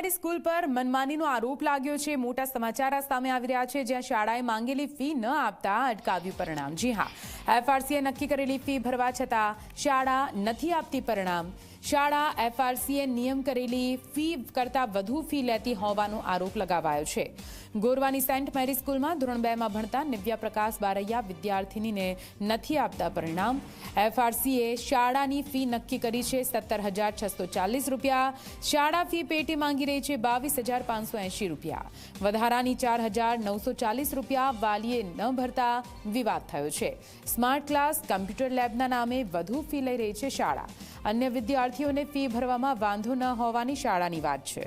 મેરી school પર મનમાનીનો આરોપ લાગ્યો છે. મોટા સમાચાર આ સામે આવી રહ્યા છે. જ્યાં શાળાએ માંગેલી ફી ન આપતા અટકાવ્યું પરિણામ. જી હા, એફઆરસીએ નક્કી કરેલી ફી ભરવા છતાં શાળા નથી આપતી પરિણામ. શાળા, એફઆરસીએ નિયમ કરેલી ફી કરતાં વધુ ફી લેતી હોવાનો આરોપ લગાવાયો છે. ગોરવાની સેન્ટ મેરી સ્કૂલમાં ધોરણ બેમાં ભણતા નિવ્યા પ્રકાશ બારૈયા વિદ્યાર્થિનીને નથી આપતા પરિણામ. એફઆરસીએ શાળાની ફી નક્કી કરી છે સત્તર હજાર છસો ચાલીસ રૂપિયા. શાળા ફી પેટે માંગી રહી છે બાવીસ હજાર પાંચસો એંશી રૂપિયા. વધારાની ચાર હજાર નવસો ચાલીસ રૂપિયા વાલીએ ન ભરતા વિવાદ થયો છે. સ્માર્ટ ક્લાસ, કમ્પ્યુટર લેબના નામે વધુ ફી લઈ રહી છે શાળા. અન્ય વિદ્યાર્થીઓને ફી ભરવામાં વાંધો ન હોવાની શાળાની વાત છે.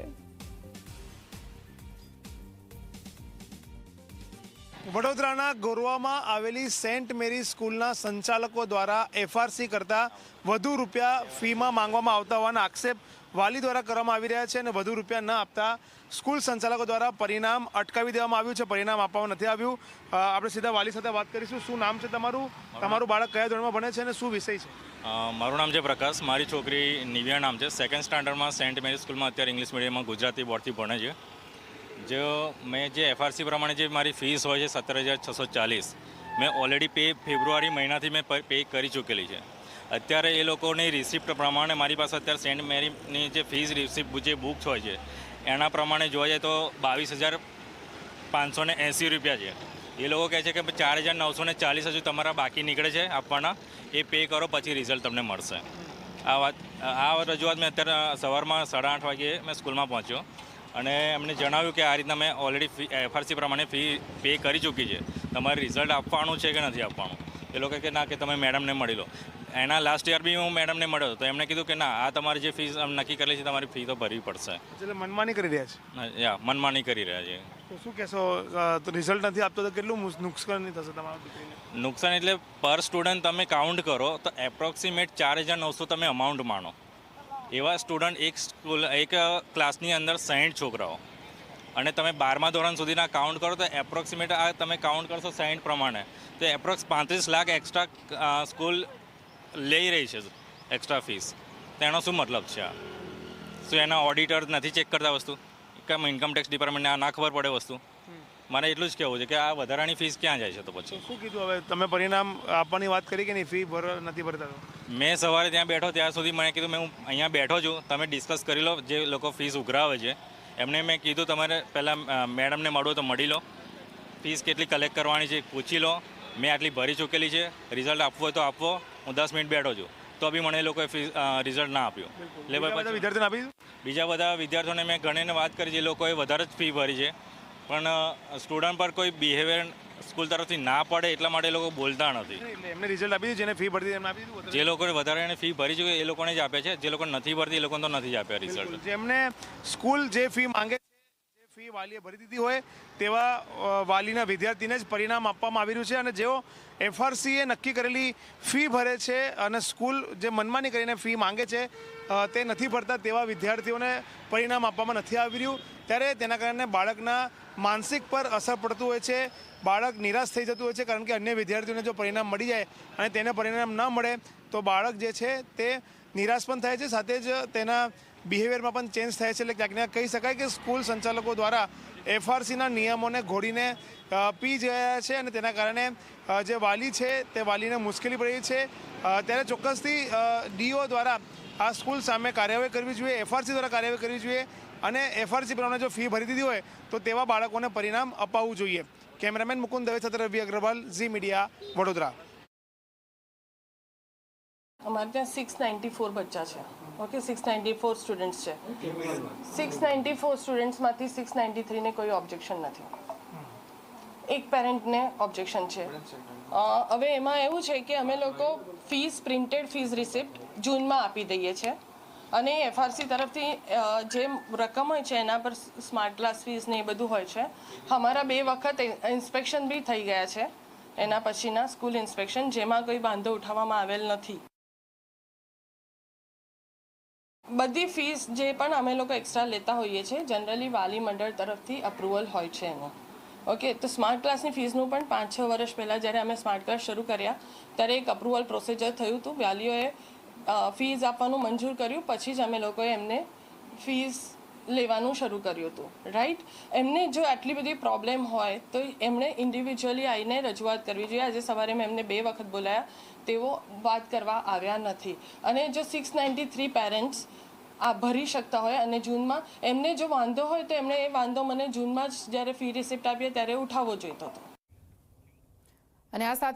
વડોદરાના ગોરવામાં આવેલી સેન્ટ મેરી સ્કૂલના સંચાલકો દ્વારા એફઆરસી કરતાં વધુ રૂપિયા ફીમાં માંગવામાં આવતા હોવાના આક્ષેપ વાલી દ્વારા કરવામાં આવી રહ્યા છે અને વધુ રૂપિયા ન આપતા સ્કૂલ સંચાલકો દ્વારા પરિણામ અટકાવી દેવામાં આવ્યું છે. પરિણામ આપવામાં નથી આવ્યું. આપણે સીધા વાલી સાથે વાત કરીશું. શું નામ છે તમારું? તમારું બાળક કયા ધોરણમાં ભણે છે અને શું વિષય છે? મારું નામ છે પ્રકાશ. મારી છોકરી નિવ્યા નામ છે. સેકન્ડ સ્ટાન્ડર્ડમાં સેન્ટ મેરી સ્કૂલમાં અત્યારે ઇંગ્લિશ મીડિયમમાં ગુજરાતી બોર્ડથી ભણે છે. જે મેં જે એફઆરસી પ્રમાણે જે મારી ફીસ હોય છે, સત્તર હજાર છસો ચાલીસ, મેં ઓલરેડી પે ફેબ્રુઆરી મહિનાથી મેં પે કરી ચૂકેલી છે. અત્યારે એ લોકોની રિસિપ્ટ પ્રમાણે મારી પાસે અત્યારે સેન્ટ મેરીની જે ફીસ રિસિપ્ટ જે બુક્સ હોય છે, એના પ્રમાણે જોવા જાય તો બાવીસ હજાર પાંચસો ને એંસી રૂપિયા છે. એ લોકો કહે છે કે ચાર હજાર નવસો ને ચાલીસ હજુ તમારા બાકી નીકળે છે આપવાના, એ પે કરો પછી રિઝલ્ટ તમને મળશે. આ વાત આ રજૂઆત મેં અત્યારે સવારમાં સાડા આઠ વાગે મેં સ્કૂલમાં પહોંચ્યો અને એમને જણાવ્યું કે આ રીતના મેં ઓલરેડી એફઆરસી પ્રમાણે ફી પે કરી ચૂકી છે. તમારે રિઝલ્ટ આપવાનું છે કે નથી આપવાનું? એ લોકો કે ના, કે તમે મેડમને મળી લો. એના લાસ્ટ યર બી હું મેડમને મળ્યો તો એમણે કીધું કે ના આ તમારી જે ફીસ નક્કી કરેલી છે તમારી ફી તો ભરવી પડશે. એટલે મનમાની કરી રહ્યા છે? યા મનમાની કરી રહ્યા છે. તો શું કહેશો તો રિઝલ્ટ નથી આપતો તો કેટલું નુકસાન થશે તમારા દીકરીને? નુકસાન એટલે પર સ્ટુડન્ટ તમે કાઉન્ટ કરો તો એપ્રોક્સિમેટ ચાર હજાર નવસો તમે અમાઉન્ટ માનો. એવા સ્ટુડન્ટ એક સ્કૂલ એક ક્લાસની અંદર સાઠ છોકરાઓ. અને તમે બારમા ધોરણ સુધીના કાઉન્ટ કરો તો એપ્રોક્સિમેટ આ તમે કાઉન્ટ કરશો સાઠ પ્રમાણે. તો એપ્રોક્સ પાંત્રીસ લાખ એક્સ્ટ્રા સ્કૂલ લઈ રહી છે એક્સ્ટ્રા ફીસ તેનો શું મતલબ છે આ? શું એના ઓડિટર નથી ચેક કરતા વસ્તુ? કેમ ઇન્કમટેક્સ ડિપાર્ટમેન્ટને આ ના ખબર પડે વસ્તુ? મારે એટલું જ કહેવું છે કે આ વધારાની ફીસ ક્યાં જાય છે તો પછી? શું કીધું હવે? તમે પરિણામ આપવાની વાત કરી કે નહીં? ફી ભર નથી ભરતા મેં સવારે ત્યાં બેઠો ત્યાં સુધી મને કીધું મેં હું અહીંયા બેઠો છું તમે ડિસ્કસ કરી લો જે લોકો ફીસ ઉઘરાવે છે. એમને મેં કીધું તમારે પહેલાં મેડમને મળો તો મળી લો. ફીસ કેટલી કલેક્ટ કરવાની છે પૂછી લો. મેં આટલી ભરી ચૂકેલી છે. રિઝલ્ટ આપવો હોય તો આપવો. હું દસ મિનિટ બેઠો છું. તો બી મને એ લોકોએ રિઝલ્ટ ના આપ્યું. એટલે બધા વિદ્યાર્થીઓને આપી બીજા બધા વિદ્યાર્થીઓને મેં ઘણીને વાત કરી જે લોકોએ વધારે જ ફી ભરી છે. પણ સ્ટુડન્ટ પર કોઈ બિહેવિયર સ્કૂલ તરફથી ના પડે એટલા માટે એ લોકો બોલતા નથી. એમને રિઝલ્ટ આપી દીધું જેને ફી ભરતી એમને આપી દીધું જે લોકોએ વધારે એને ફી ભરી છે એ લોકોને જ આપે છે. જે લોકો નથી ભરતી એ લોકોને તો નથી જ આપ્યા રિઝલ્ટ જેમને સ્કૂલ જે ફી માંગે ફી વાલીએ ભરી દીધી હોય તેવા વાલીના વિદ્યાર્થીને જ પરિણામ આપવામાં આવી રહ્યું છે અને જેઓ એફઆરસીએ નક્કી કરેલી ફી ભરે છે અને સ્કૂલ જે મનમાની કરીને ફી માંગે છે તે નથી ભરતા તેવા વિદ્યાર્થીઓને પરિણામ આપવામાં નથી આવી રહ્યું. ત્યારે તેના કારણે બાળકના માનસિક પર અસર પડતું હોય છે, બાળક નિરાશ થઈ જતું હોય છે, કારણ કે અન્ય વિદ્યાર્થીઓને જો પરિણામ મળી જાય અને તેને પરિણામ ન મળે, તો બાળક જે છે તે નિરાશ પણ થાય છે. સાથે જ તેના બિહેવિયરમાં પણ ચેન્જ થાય છે. એટલે ક્યાંક ને કહી શકાય કે સ્કૂલ સંચાલકો દ્વારા એફઆરસીના નિયમોને ઘોડીને પી ગયા છે અને તેના કારણે જે વાલી છે તે વાલીને મુશ્કેલી પડી છે. ત્યારે ચોક્કસથી ડીઓ દ્વારા આ સ્કૂલ સામે કાર્યવાહી કરવી જોઈએ, એફઆરસી દ્વારા કાર્યવાહી કરવી જોઈએ અને એફઆરસી પ્રમાણે જો ફી ભરી દીધી હોય, તો તેવા બાળકોને પરિણામ અપાવવું જોઈએ. કેમેરામેન મુકુંદ દવે સાથે રવિ અગ્રવાલ, ઝી મીડિયા, વડોદરા. અમારે ત્યાં સિક્સ નાઇન્ટી ફોર બચ્ચા છે. Okay six ninety four students છે સિક્સ નાઇન્ટી ફોર સ્ટુડન્ટ્સમાંથી સિક્સ નાઇન્ટી થ્રીને કોઈ ઓબ્જેક્શન નથી. એક પેરેન્ટને ઓબ્જેક્શન છે. હવે એમાં એવું છે કે અમે લોકો ફીસ પ્રિન્ટેડ ફીસ રિસિપ્ટ જૂનમાં આપી દઈએ છીએ અને એફઆરસી તરફથી જે રકમ હોય છે એના પર સ્માર્ટ ક્લાસ ફીસ ને એ બધું હોય છે. અમારા બે વખત ઇન્સ્પેક્શન બી થઈ ગયા છે. એના પછીના સ્કૂલ ઇન્સ્પેક્શન જેમાં કોઈ વાંધો ઉઠાવવામાં આવેલ નથી. બધી ફીસ જે પણ અમે લોકો એક્સ્ટ્રા લેતા હોઈએ છીએ જનરલી વાલી મંડળ તરફથી અપ્રુવલ હોય છે એનું. ઓકે તો સ્માર્ટ ક્લાસની ફીસનું પણ પાંચ છ વર્ષ પહેલાં જ્યારે અમે સ્માર્ટ ક્લાસ શરૂ કર્યા, ત્યારે એક અપ્રુવલ પ્રોસિજર થયું હતું. વાલીઓએ ફીસ આપવાનું મંજૂર કર્યું. પછી જ અમે લોકોએ એમને ફીસ લેવાનું શરૂ કર્યું હતું રાઈટ એમને જો આટલી બધી પ્રોબ્લેમ હોય, તો એમણે ઇન્ડિવિજ્યુઅલી આવીને રજૂઆત કરવી જોઈએ. આજે સવારે મેં એમને બે વખત બોલાયા, તેઓ વાત કરવા આવ્યા નથી. અને જો સિક્સ નાઇન્ટી થ્રી પેરેન્ટ્સ આ ભરી શકતા હોય અને જૂનમાં, એમને જો વાંધો હોય, તો એમણે એ વાંધો મને જૂનમાં જ જ્યારે ફી રિસિપ્ટ આપીએ ત્યારે ઉઠાવવો જોઈતો હતો. અને આ સાથે